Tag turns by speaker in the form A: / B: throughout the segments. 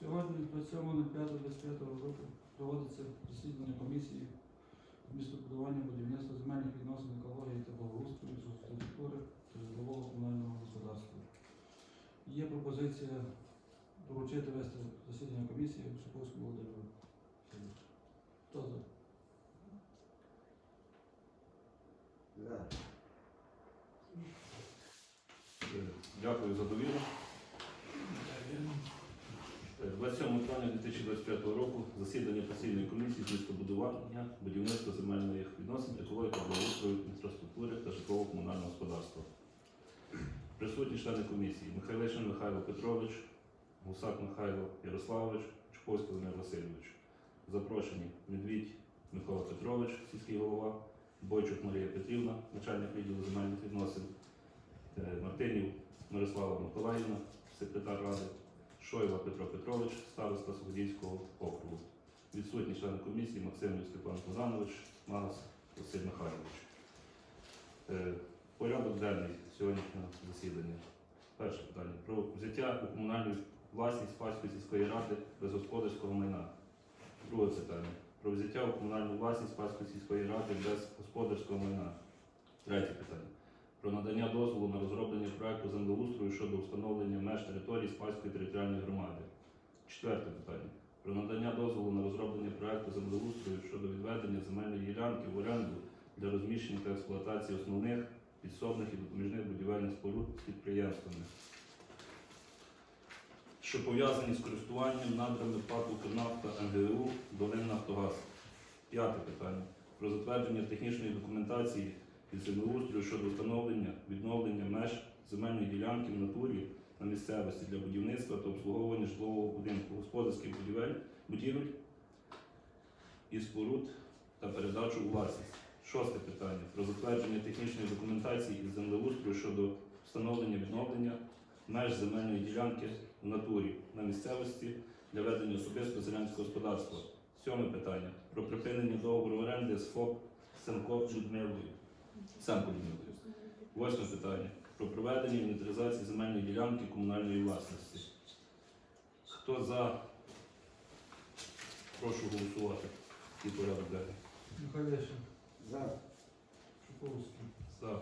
A: Сьогодні, 27.05.25 року, проводиться засідання комісії містобудування, будівництва земельних відносин, екології та благоустрою, соцкультури та житлового комунального господарства. Є пропозиція доручити вести засідання комісії Шиповському Володимиру. Хто за?
B: Дякую за довіру. Е, 27 травня 2025 року засідання постійної комісії з містобудування, будівництва земельних відносин, екології та благоустрою, інфраструктури та житлово-комунального господарства. Присутні члени комісії Михайлишин Михайло Петрович, Гусак Михайло Ярославович, Чуповський Володимир Васильович. Запрошені Медвідь Микола Петрович, сільський голова, Бойчук Марія Петрівна, начальник відділу земельних відносин, е, Мартинів Мирослава Миколаївна, секретар ради, Шойла Петро Петрович, староста Суходільського округу. Відсутні члени комісії Максимів Степан Богданович, Магас Василь Михайлович. Е, Порядок денний сьогоднішнього засідання. Перше питання про взяття у комунальну власність Спаської сільської ради безгосподарського майна. Друге питання про взяття у комунальну власність Спаської сільської ради без господарського майна. Третє питання про надання дозволу на розроблення проекту землеустрою щодо встановлення меж території Спаської територіальної громади. Четверте питання про надання дозволу на розроблення проекту землеустрою щодо відведення земельної ділянки в оренду для розміщення та експлуатації основних підсобних і допоміжних будівельних споруд з підприємствами, що пов'язані з користуванням надрами ПАТ «Укрнафта» НГУ «Долиннафтогаз». П'яте питання про затвердження технічної документації із землеустрою щодо встановлення відновлення меж земельної ділянки в натурі на місцевості для будівництва та обслуговування житлового будинку, господарських будівель, будівель і споруд та передачу у власність. Шосте питання про затвердження технічної документації із землеустрою щодо встановлення відновлення меж земельної ділянки в натурі на місцевості для ведення особистого селянського господарства. Сьоме питання про припинення договору оренди з ФОП Семко Людмилою. Семко Людмилою. Восьме питання про проведення інвентаризації земельної ділянки комунальної власності. Хто за? Прошу голосувати. І порядок денний.
A: Михайлишин,
C: За.
A: Шиповський,
B: За.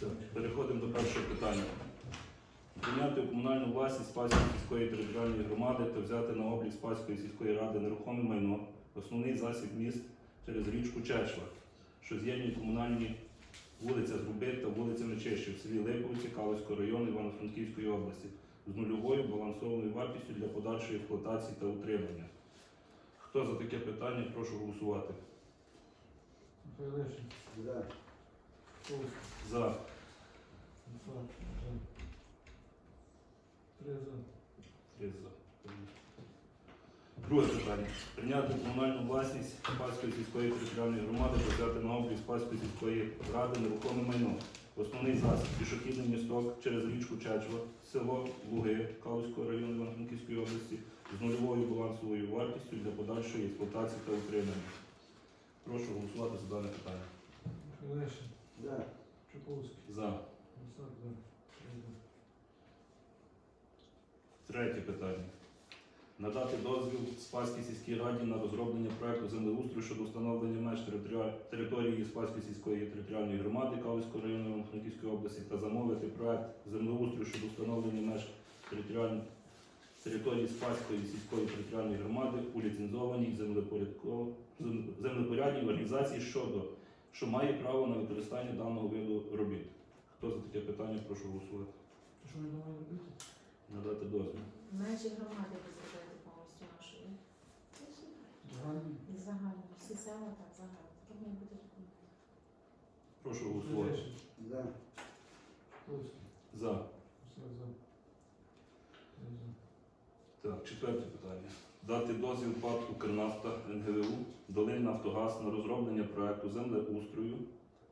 B: Так, Переходимо до першого питання. Прийняти у комунальну власність Спаської сільської територіальної громади та взяти на облік Спаської сільської ради нерухоме майно, основний засіб міст через річку Чечва, що з'єднує комунальні вулиця Зруби та вулиця Нечище в селі Липовиці Калицького району Івано-Франківської області з нульовою балансованою вартістю для подальшої експлуатації та утримання. Хто за таке питання, прошу голосувати.
A: Михайлишин,
C: За.
B: За.
A: За. Три за.
B: Три за. Друге питання. Прийняти комунальну власність Спаської сільської територіальної громади взяти на облік Спаської сільської ради нерухоме майно. Основний засіб пішохідний місток через річку Чечва, село Луги Калузького району Івано-Франківської області з нульовою балансовою вартістю для подальшої експлуатації та утримання. Прошу голосувати за дане питання.
A: Михайлишин,
C: За.
A: Шиповський,
B: За.
A: Гусак, за.
B: Третє питання. Надати дозвіл Спаській сільській раді на розроблення проекту землеустрою щодо встановлення меж території Спаської сільської територіальної громади Калицького району Івано-Франківської області та замовити проект землеустрою щодо встановлення меж території Спаської сільської територіальної громади у ліцензованій землепорядній організації щодо що має право на використання даного виду робіт. Хто за таке питання, прошу голосувати.
A: Що ми маємо робити?
B: Надати дозвіл.
D: Межі громади ви зробити повністю нашої.
A: Загальний?
D: І загально. Всі села так загально. Так має бути документ.
B: Прошу голосувати.
C: За.
B: За.
A: За. За.
B: Так, четверте питання. Дати дозвіл ПАТ «Укрнафта» НГВУ «Долиннафтогаз» на розроблення проекту землеустрою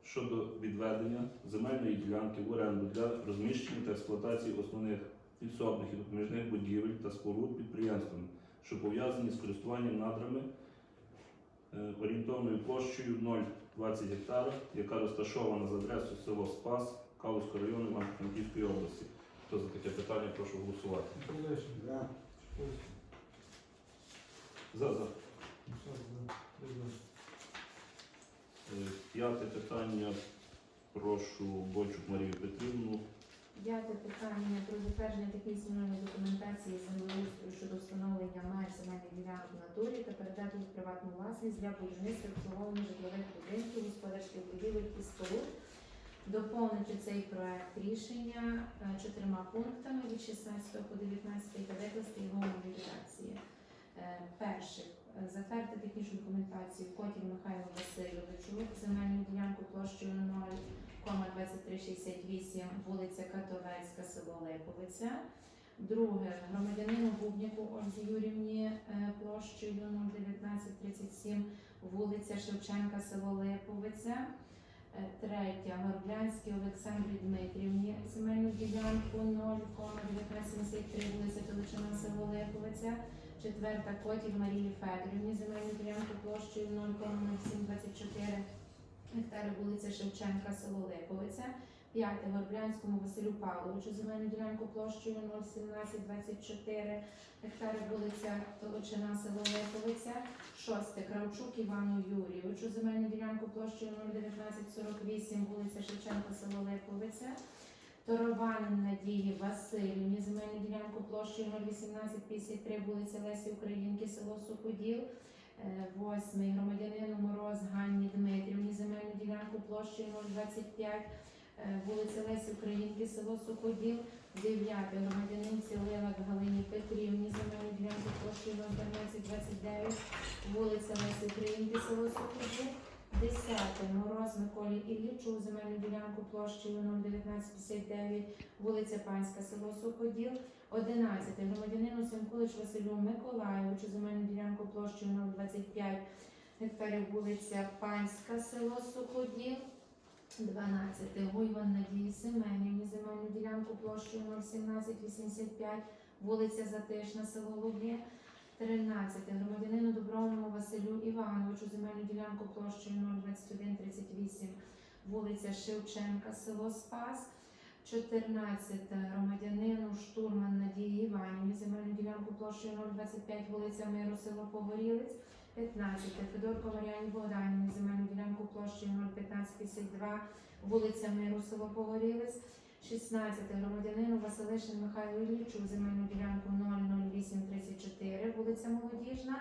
B: щодо відведення земельної ділянки в оренду для розміщення та експлуатації основних підсобних і допоміжних будівель та споруд підприємствами, що пов'язані з користуванням надрами е, орієнтовною площею 0,20 гектара, яка розташована за адресою село Спас, Калузького району Івано-Франківської області. Хто за таке питання, прошу голосувати.
C: За.
B: За. Е, П'яте питання. Прошу Бойчук Марію Петрівну.
D: П'яте питання про затвердження технічної документації землеустрою щодо встановлення меж земельних ділянок в натурі та передати їх приватну власність для будівництва обслуговування житлових будинків, господарських будівель і споруд. Доповнити цей проект рішення е, чотирма пунктами від 16 по 19 та викласти його редакції. Е, Перше. Е, Затвердити технічну документацію Котів Михайлу Васильовичу, земельну ділянку площею 0,2368, вулиця Катовецька, село Липовиця. Друге, громадянину Бубніку Ользі Юрівні е, площею 01937, вулиця Шевченка, село Липовиця. Е, Третє, Горблянській Олександрі Дмитрівні, земельну ділянку 0,1973, вулиця Толичина, село Липовиця. Четверта, Котів Марії Федорівні, земельну ділянку площею 0,0724, гектари вулиця Шевченка, село Липовиця. П'яте, Горблянському Василю Павловичу, земельну ділянку площею 01724, гектари вулиця Толочина, село Липовиця. Шосте, Кравчук Івану Юрійовичу, земельну ділянку площею 01948, вулиця Шевченка, село Липовиця. Торованин Надії Васильівні, земельну ділянку площею 01853, вулиця Лесі Українки, село Суходіл. Е, Восьмий громадянину Мороз Ганні Дмитрівні, земельну ділянку площею 025, е, вулиця Лесі Українки, село Суходіл. Дев'яте громадянинці Лилак Галині Петрівні, земельну ділянку площею 01229, вулиця Лесі Українки, село Суходіл. Десяте Мороз Миколі Іллічу, земельну ділянку площею 01959, вулиця Панська, село Суходіл. Одинадцяте громадянину Семкулич Василю Миколайовичу, земельну ділянку площею 025 гектарів, вулиця Панська, село Суходіл. 12. Гуйван Надії Семенівні, земельну ділянку площею 01785, вулиця Затишна, село Луги. 13. Громадянину Добровному Василю Івановичу, земельну ділянку площею 02138, вулиця Шевченка, село Спас. 14. Громадянину Штурман Надії Іванівні, земельну ділянку площею 025, вулиця Миру, село Погорілець. 15. Федорко Мар'яні Богданівні, земельну ділянку площею 01552, вулиця Миру, село Погорілець. 16. Громадянину Василишин Михайлу Іллічу, земельну ділянку 00834, вулиця Молодіжна.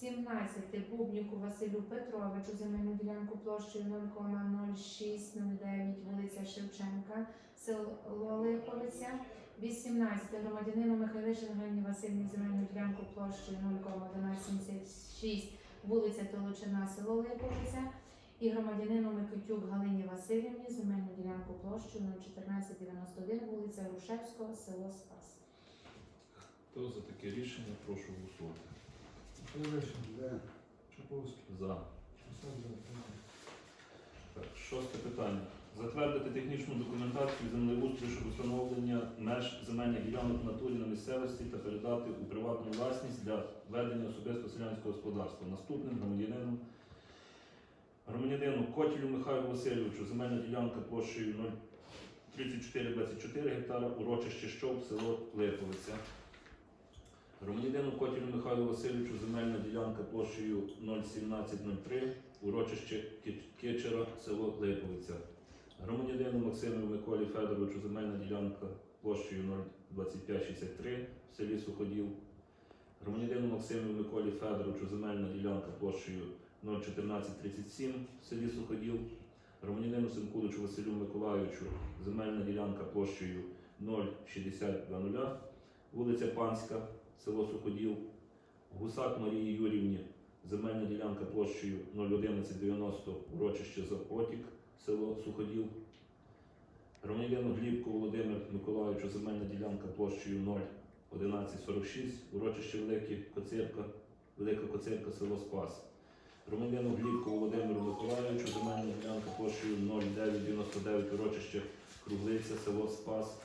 D: 17. Бубніку Василю Петровичу, земельну ділянку площею 0,0609, вулиця Шевченка, село Липовиця. 18. Громадянину Михайлишин Ганні Васильівні, земельну ділянку площею 0,1176, вулиця Толочина, село Липовиця. І громадянину Микитюк Галині Васильівні, земельну ділянку площею 01491, вулиця Грушевського, село Спас.
B: Хто за таке рішення, прошу голосувати.
C: За.
B: Так, шосте питання. Затвердити технічну документацію землеустрою щодо встановлення меж земельних ділянок в натурі на місцевості та передати у приватну власність для ведення особисто селянського господарства. Наступним громадянином громадянину Котілю Михайлу Васильовичу земельна ділянка площею 03424 гектара, урочище Щоп, село Липовиця. Громадянину Котілю Михайлу Васильовичу земельна ділянка площею 01703, урочище Ки- Кичера, село Липовиця. Громадянину Максиму Миколі Федоровичу земельна ділянка площею 02563 в селі Суходіл. Громадянину Максиму Миколі Федоровичу земельна ділянка площею 01437 в селі Суходіл. Громадянину Сенкуличу Василю Миколайовичу земельна ділянка площею 06020 вулиця Панська, село Суходіл. Гусак Марії Юрівні земельна ділянка площею 01190 урочище Запотік, село Суходіл. Громадянину Глібку Володимир Миколайовичу земельна ділянка площею 01146 урочище Великі Коцирка, Велика Коцирка, село Спас. Громадянину Глібку Володимиру Миколайовичу земельна ділянка площею 0999 урочище Круглиця, село Спас.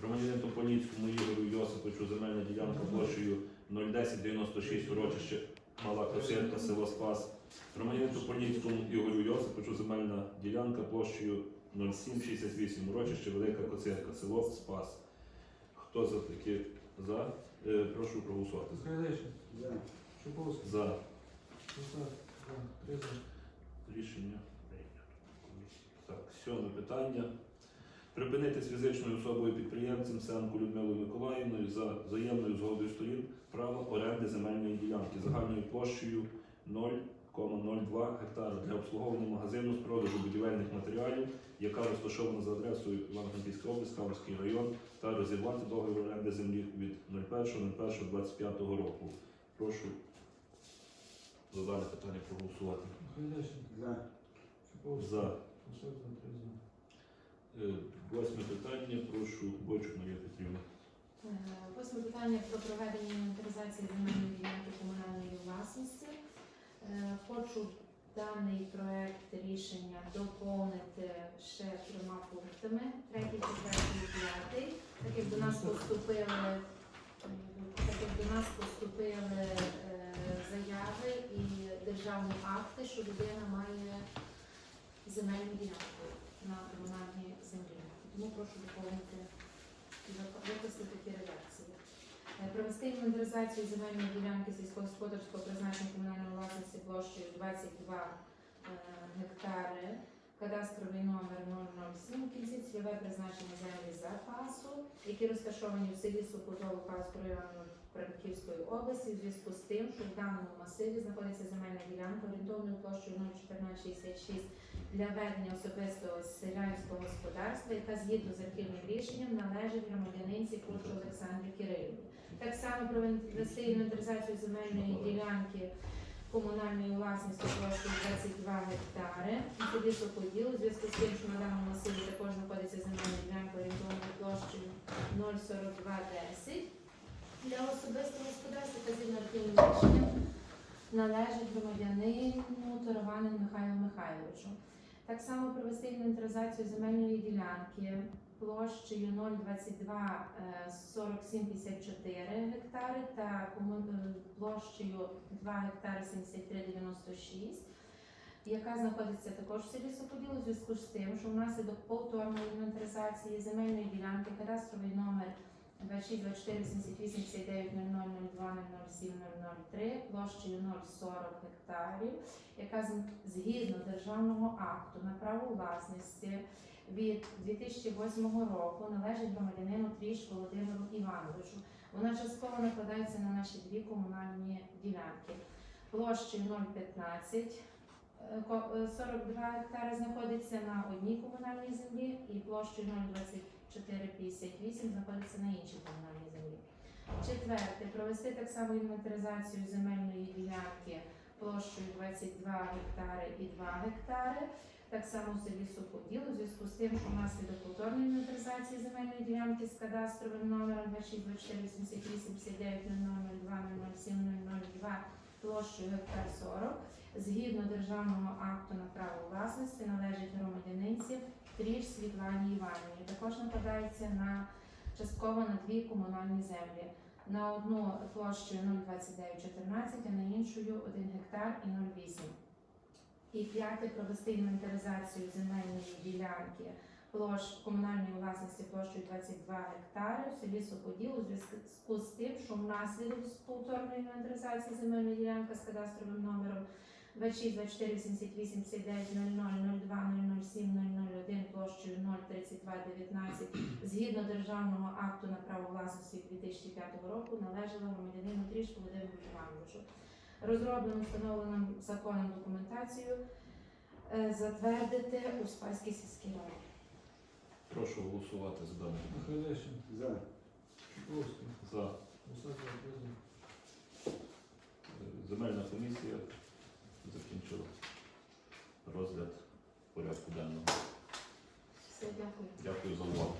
B: Громадянину Тополіцькому Ігорю Йосиповичу земельна ділянка площею 01096 урочище Мала Коцирка, село Спас. Громадянину Тополіцькому Ігорю Йосиповичу земельна ділянка площею 0768 урочище Велика Коцерка, село Спас. Хто за таке за? Е, прошу проголосувати.
C: За.
A: Шиповський,
B: За
A: Гусак, за. Три за.
B: рішення прийнято. Так, сьоме питання. Припинити з фізичною особою підприємцем Сенку Людмилою Миколаївною за взаємною згодою сторін право оренди земельної ділянки загальною площею 0,02 гектара для обслуговування магазину з продажу будівельних матеріалів, яка розташована за адресою Івано-Франківська область, Каврський район, та розірвати договір оренди землі від 01.01.25 року. Прошу за дане питання проголосувати.
C: За.
B: За
A: Гусак, за. Три за.
B: Е, Восьме питання, прошу Бочук Марія Петрівна.
D: Е, Восьме питання про проведення інвентаризації земельної ділянки комунальної власності. Е, Хочу даний проект рішення доповнити ще трьома пунктами. Третій, четвертий, п'ятий. Так як до нас поступили, е, так як до нас поступили е, заяви і державні акти, що людина має земельну ділянку на комунальній землі. Тому прошу доповнити викласти такі редакції. Е, Провести інвентаризацію земельної ділянки сільськогосподарського призначення комунальної власності площею 22 е, гектари, кадастровий номер 007 в кінці цільове призначення землі запасу, які розташовані в селі Сокотово Кавського району Франківської області, в зв'язку з тим, що в даному масиві знаходиться земельна ділянка орієнтовною площею 01466 для ведення особистого селянського господарства, яка згідно з архівним рішенням належить громадянинці Курчу Олександрі Кирилівні. Так само провести інвентаризацію земельної ділянки комунальної власності площею 22 гектари у селі Сокоділ, у зв'язку з тим, що на даному масиві також знаходиться земельна ділянка орієнтовною площею 04210 для особистого господарства та згідно архівним рішенням належить громадянину Тараванин Михайлу Михайловичу. Так само провести інвентаризацію земельної ділянки площею 022 е, 4754 гектари та е, площею 2 гектари 7396, яка знаходиться також в селі Сокоділ у зв'язку з тим, що внаслідок повторної інвентаризації земельної ділянки кадастровий номер 26 24 78 59 00 02 07 003 площею 040 гектарів, яка згідно державного акту на право власності від 2008 року належить громадянину Тріш Володимиру Івановичу. Вона частково накладається на наші дві комунальні ділянки. Площею 015 е, ко- е, 42 гектари знаходиться на одній комунальній землі і площею 02458 знаходиться на іншій комунальній землі. Четверте, провести так само інвентаризацію земельної ділянки площею 22 гектари і 2 гектари, так само в селі Суходіл, у зв'язку з тим, що внаслідок повторної інвентаризації земельної ділянки з кадастровим номером 26 24 88 59 00 02 07 002 площею гектар 40, згідно державного акту на право власності належить громадянинці Тріш Світлані Іванівні. Також накладається на частково на дві комунальні землі. На одну площею 02914, а на іншу 1 гектар і 0,8. І п'яте провести інвентаризацію земельної ділянки площ комунальної власності площею 22 гектари в селі Сокоділ у зв'язку з тим, що внаслідок повторної інвентаризації земельної ділянки з кадастровим номером 26 24 78 59 00 02 007 001 площею 032 19 згідно державного акту на право власності 2005 року належала громадянину Тріш Володимиру Івановичу. Розроблено встановленим законом документацію е, затвердити у Спаській сільській раді.
B: Прошу голосувати за дане.
A: Михайлишин,
C: За.
B: За
A: Гусак, за.
B: Е, земельна комісія закінчили розгляд порядку денного. Все, дякую. Дякую за увагу.